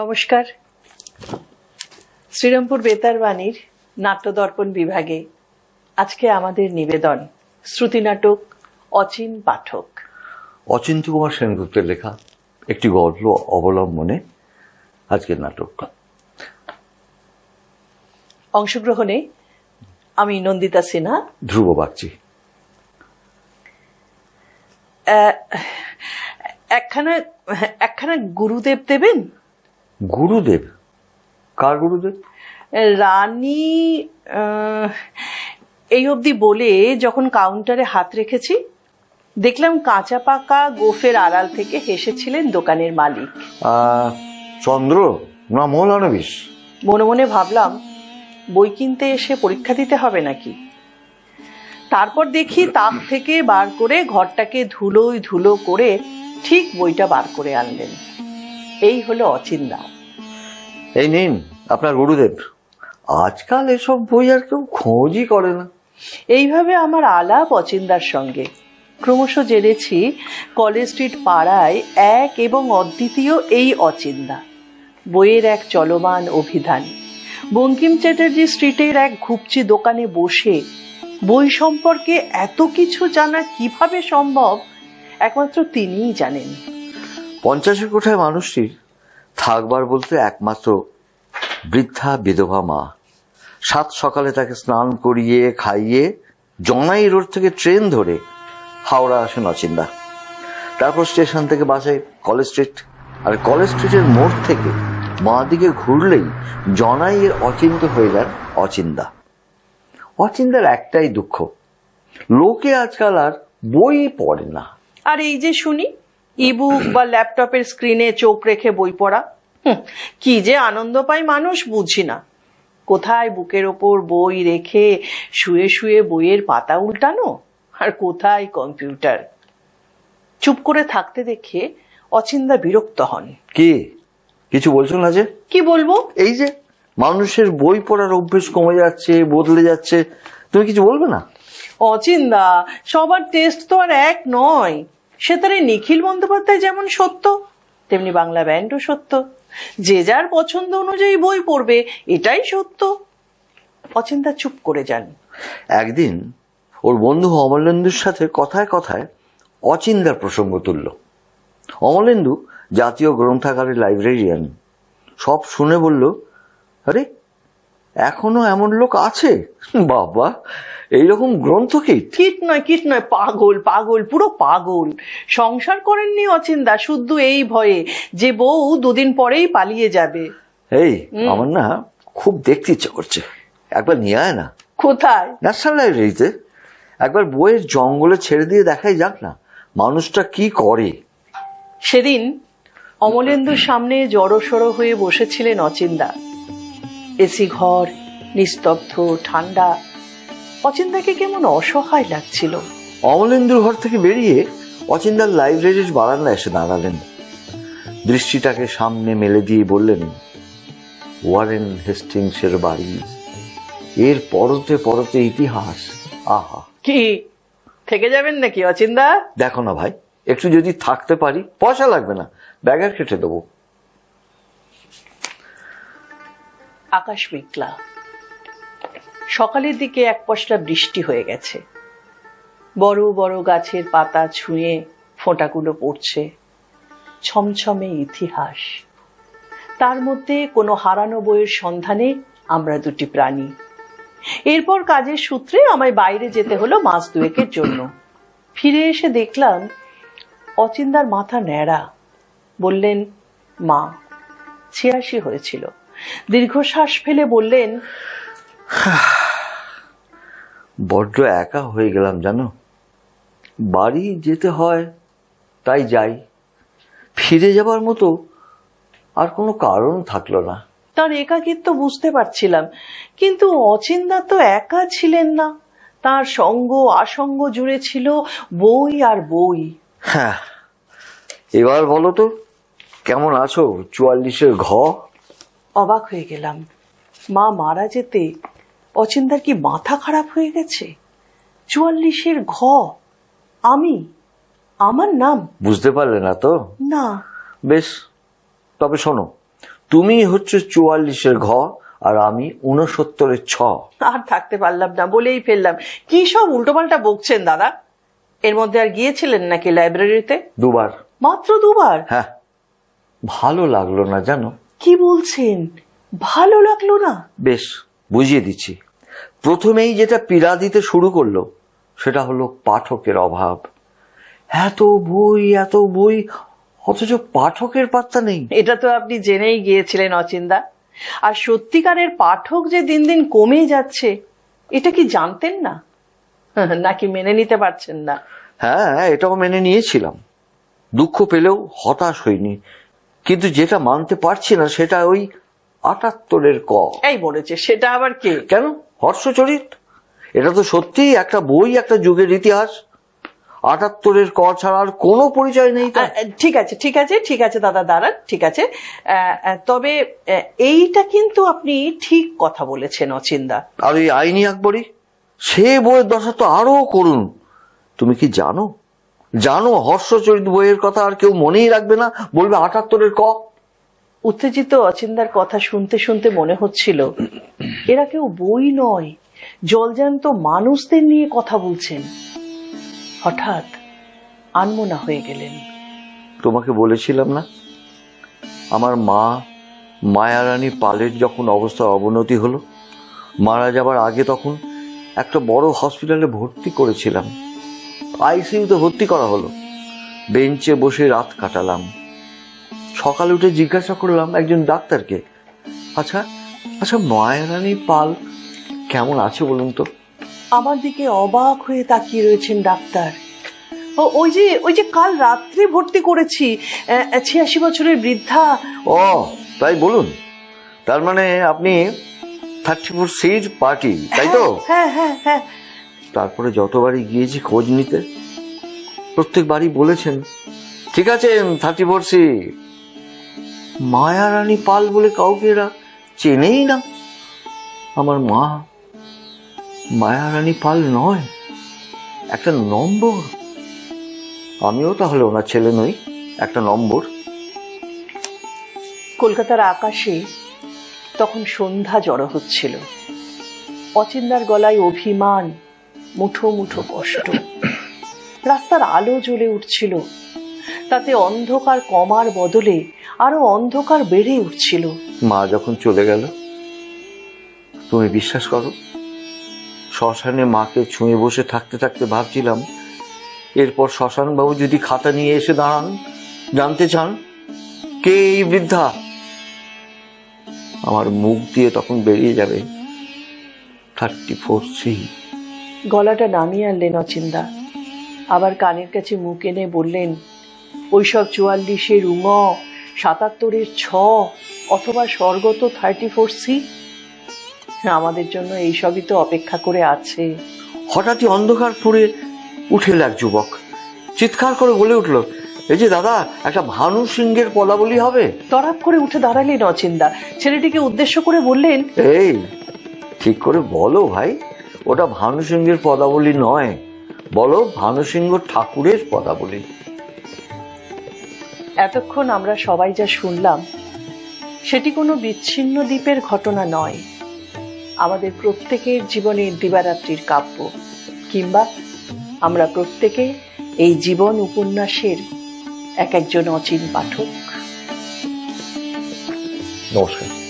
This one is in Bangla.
নমস্কার। শ্রীরামপুর বেতার বাণীর নাট্যদর্পণ বিভাগে আজকে আমাদের নিবেদন শ্রুতি নাটক অচিন পাঠক। অচিন্ত কুমার সেনগুপ্তের লেখা একটি গল্প অবলম্বনে আজকের নাটক। অংশগ্রহণে আমি নন্দিতা সিনহা। ধ্রুব বাগচি। একখানা একখানা গুরুদেব দেবেন? গুরুদেব? কার গুরুদেব? রানী এই অবধি বলে যখন কাউন্টারে হাত রেখেছি দেখলাম কাঁচা পাকা গোফের আড়াল থেকে হেসেছিলেন দোকানের মালিক। চন্দ্র না মৌলানবিশ? মনে মনে ভাবলাম বই কিনতে এসে পরীক্ষা দিতে হবে নাকি? তারপর দেখি তাক থেকে বার করে ঘরটাকে ধুলোয় ধুলো করে ঠিক বইটা বার করে আনলেন। এই হলো অচিন্দা এই নিন আপনার গুরুদেব। আজকাল এসব বই আর কেউ খোঁজই করে না। এইভাবে আমার আলাপ অচিন্দার সঙ্গে। ক্রমশ জেনেছি কলেজ স্ট্রিট পাড়ায় এক এবং অদ্বিতীয় এই অচিন্দা বইয়ের এক চলমান অভিধান। বঙ্কিম চ্যাটার্জি স্ট্রিটের এক ঘুপচি দোকানে বসে বই সম্পর্কে এত কিছু জানা কীভাবে সম্ভব একমাত্র তিনিই জানেন। পঞ্চাশের কোঠায় মানুষটির থাকবার বলতে একমাত্র বৃদ্ধা বিধবা মা। সাত সকালে তাকে স্নান করিয়ে, খাইয়ে, জনাই রোড থেকে ট্রেন ধরে হাওড়া আসেন অচিন্দা তারপর স্টেশন থেকে বাসে কলেজ স্ট্রিট। আর কলেজ স্ট্রিটের মোড় থেকে বাঁ দিকে ঘুরলেই জনাইয়ের অচিন্ত হয়ে যান অচিন্দা। অচিন্দার একটাই দুঃখ, লোকে আজকাল আর বই পড়ে না। আর এই যে শুনি ইবুক বা ল্যাপটপের স্ক্রিনে চোখ রেখে বই পড়া? কি যে আনন্দ পায় মানুষ বুঝি না। কোথায় বুকের ওপর বই রেখে শুয়ে শুয়ে বইয়ের পাতা উল্টানো? আর কোথায় কম্পিউটার? চুপ করে থাকতে দেখে অচিন্দা বিরক্ত হন। কি? কিছু বলছো না যে? কি বলব? এই যে মানুষের বই পড়ার অভ্যেস কমে যাচ্ছে বদলে যাচ্ছে তুমি কিছু বলবে না? অচিন্দা সবার টেস্ট তো আর এক নয়। সে তারে নিখিল বন্দ্যোপাধ্যায় যেমন সত্য, তেমনি বাংলা ব্যান্ডও সত্য। যে যার পছন্দ অনুযায়ী বই পড়বে, এটাই সত্য। অচিন্তা চুপ করে যান। একদিন ওর বন্ধু অমলেন্দুর সাথে কথায় কথায় অচিন্তার প্রসঙ্গ তুলল। অমলেন্দু জাতীয় গ্রন্থাগারের লাইব্রেরিয়ান সব শুনে বলল, আরে এখনও এমন লোক আছে? বাবা এইরকম গ্রন্থ কি? কিট নয় কিট নয় পাগল পাগল পুরো পাগল। সংসার করেননি অচিন্তা শুদ্ধ এই ভয়ে যে বউ দুদিন পরেই পালিয়ে যাবে। এই আমার না খুব দেখতে ইচ্ছে করছে। একবার নিয়ে আয় না। কোথায়? ন্যাশনাল লাইব্রেরিতে একবার বইয়ের জঙ্গলে ছেড়ে দিয়ে দেখাই যাক না মানুষটা কি করে। সেদিন অমলেন্দুর সামনে জড়সড় হয়ে বসেছিলেন অচিন্দা এসি ঘর নিস্তব্ধ ঠান্ডা। অচিন্দাকে কেমন অসহায় লাগছিল। অমলেন্দুর ঘর থেকে বেরিয়ে অচিন্দার লাইব্রেরির বারান্দায় এসে দাঁড়ালেন। দৃষ্টিটাকে সামনে মেলে দিয়ে বললেন ওয়ারেন হেস্টিংসের বাড়ি। এর পরতে পরতে ইতিহাস। আহা। কি? থেকে যাবেন নাকি অচিন্দা দেখো না ভাই একটু যদি থাকতে পারি পয়সা লাগবে না ব্যাগের কেটে দেবো। আকাশ মেঘলা। সকালের দিকে এক পশলা বৃষ্টি হয়ে গেছে। বড় বড় গাছের পাতা ছুঁয়ে ফোঁটাগুলো পড়ছে। ছমছমে ইতিহাস। তার মধ্যে কোনো হারানো বইয়ের সন্ধানে আমরা দুটি প্রাণী। এরপর কাজের সূত্রে আমায় বাইরে যেতে হলো মাস দুয়েকের জন্য। ফিরে এসে দেখলাম অচিন্দার মাথা ন্যাড়া। বললেন, মা, ছিয়াশি হয়েছিল। দীর্ঘশ্বাস ফেলে বললেন বড্ড একা হয়ে গেলাম জানো? বাড়ি যেতে হয় তাই যাই। ফিরে যাবার মতো আর কোনো কারণ থাকল না। তার একাকিত্ব বুঝতে পারছিলাম কিন্তু অচিন্তা তো একা ছিলেন না। তার সঙ্গ আসঙ্গ জুড়ে ছিল বই আর বই। হ্যাঁ এবার বলো তো কেমন আছো? চুয়াল্লিশের ঘ? অবাক হয়ে গেলাম। মা মারা যেতে অচিন্তার কি মাথা খারাপ হয়ে গেছে? চুয়াল্লিশের ঘ। আমি আমার নাম। বুঝতে পারলে না তো? না। বেশ তবে শোনো তুমি হচ্ছে চুয়াল্লিশের ঘ আর আমি উনসত্তরের ছ। আর থাকতে পারলাম না বলেই ফেললাম। কি সব উল্টোপাল্টা বকছেন দাদা? এর মধ্যে আর গিয়েছিলেন নাকি লাইব্রেরিতে? দুবার। মাত্র দুবার? হ্যাঁ। ভালো লাগল না জানো? কি বলছেন? ভালো লাগল না? বেশ বুঝিয়ে দিচ্ছি। প্রথমেই যেটা পীড়া দিতে শুরু করল সেটা হলো পাঠকের অভাব। এত বই এত বই অথচ পাঠকের পাত্তা নেই। এটা তো আপনি জেনেই গিয়েছিলেন অচিন্দা আর সত্যিকারের পাঠক যে দিন দিন কমে যাচ্ছে এটা কি জানতেন না? নাকি মেনে নিতে পারছেন না? হ্যাঁ এটাও মেনে নিয়েছিলাম। দুঃখ পেলেও হতাশ হইনি। কিন্তু যেটা মানতে পারছি না সেটা ওই আটাত্তরের ক। এই মরেছে সেটা আবার কে? কেন? হর্ষচরিত? এটা তো সত্যিই একটা বই একটা যুগের ইতিহাস। আটাত্তরের ক ছাড়া আর কোনো পরিচয় নেই ঠিক আছে ঠিক আছে ঠিক আছে দাদা দাঁড়ান ঠিক আছে। তবে এইটা কিন্তু আপনি ঠিক কথা বলেছেন অচিন্দা। আর ওই আইনি আকবরী? সে বইয়ের দশা তো আরও করুন। তুমি কি জানো? জানো হর্ষচরিত বইয়ের কথা আর কেউ মনেই রাখবে না বলবে আটাত্তরের ক। উত্তেজিত অচিন্দার কথা শুনতে শুনতে মনে হচ্ছিল এরা কেউ বই নয় জলজান্ত মানুষদের নিয়ে কথা বলছেন। হঠাৎ আনমনা হয়ে গেলেন। তোমাকে বলেছিলাম না? আমার মা মায়ারানী পালের যখন অবস্থার অবনতি হলো মারা যাবার আগে তখন একটা বড় হসপিটালে ভর্তি করেছিলাম। আইসিইউতে ভর্তি করা হলো। বেঞ্চে বসে রাত কাটালাম। সকালে উঠে জিজ্ঞাসা করলাম একজন ডাক্তারকে আচ্ছা আচ্ছা মায়ারানী পাল কেমন আছে বলুন তো? আমার দিকে অবাক হয়ে তাকিয়ে রয়েছেন ডাক্তার। ও ওই যে ওই যে কাল রাত্রে ভর্তি করেছি ছিয়াশি বছরের বৃদ্ধা। ও তাই বলুন। তার মানে আপনি থার্টি ফোর সির পার্টি তাই তো? হ্যাঁ হ্যাঁ হ্যাঁ। তারপরে যতবারই গিয়েছি খোঁজ নিতে, প্রত্যেকবারই বলেছেন, ঠিক আছে, thirty four C. Maya Rani Pal বলে কাউকে এরা চেনেই না। আমার মা মায়া রানী পাল নয়, একটা নম্বর। আমিও তাহলে ওনার ছেলে নই, একটা নম্বর। কলকাতার আকাশে তখন সন্ধ্যা জড়ো হচ্ছিল। অচিন্দার গলায় অভিমান মুঠো মুঠো কষ্ট। রাস্তার আলো জ্বলে উঠছিল। তাতে অন্ধকার কমার বদলে আরও অন্ধকার বেড়ে উঠছিল। মা যখন চলে গেল, তুমি বিশ্বাস করো? শ্মশানে মাকে ছুঁয়ে বসে থাকতে থাকতে ভাবছিলাম, এরপর শ্মশান বাবু যদি খাতা নিয়ে এসে দাঁড়ান, জানতে চান, কে এই বৃদ্ধা? আমার মুখ দিয়ে তখন বেরিয়ে যাবে থার্টি ফোর সি গলাটা নামিয়ে আনলেন অচিন্দা আবার কানের কাছে মুখ এনে বললেন ওইসব চুয়াল্লিশের উম সাতাত্তরের ছ অথবা স্বর্গত থার্টি ফোর সি আমাদের জন্য এইসবই তো অপেক্ষা করে আছে। হঠাৎই অন্ধকার ফুরে উঠে এক যুবক। চিৎকার করে বলে উঠল এই যে দাদা একটা ভানু সিংহের পদাবলী হবে? তড়াপ করে উঠে দাঁড়ালেন অচিন্দা ছেলেটিকে উদ্দেশ্য করে বললেন এই ঠিক করে বলো ভাই। ওটা ভানুসিংহের পদাবলী নয়। বলো ভানুসিংহ ঠাকুরের পদাবলী। এতক্ষণ আমরা সবাই যা শুনলাম সেটি কোনো বিচ্ছিন্ন দ্বীপের ঘটনা নয়। আমাদের প্রত্যেকের জীবনের দিবারাত্রির কাব্য কিংবা আমরা প্রত্যেকে এই জীবন উপন্যাসের এক একজন অচিন পাঠক। নমস্কার।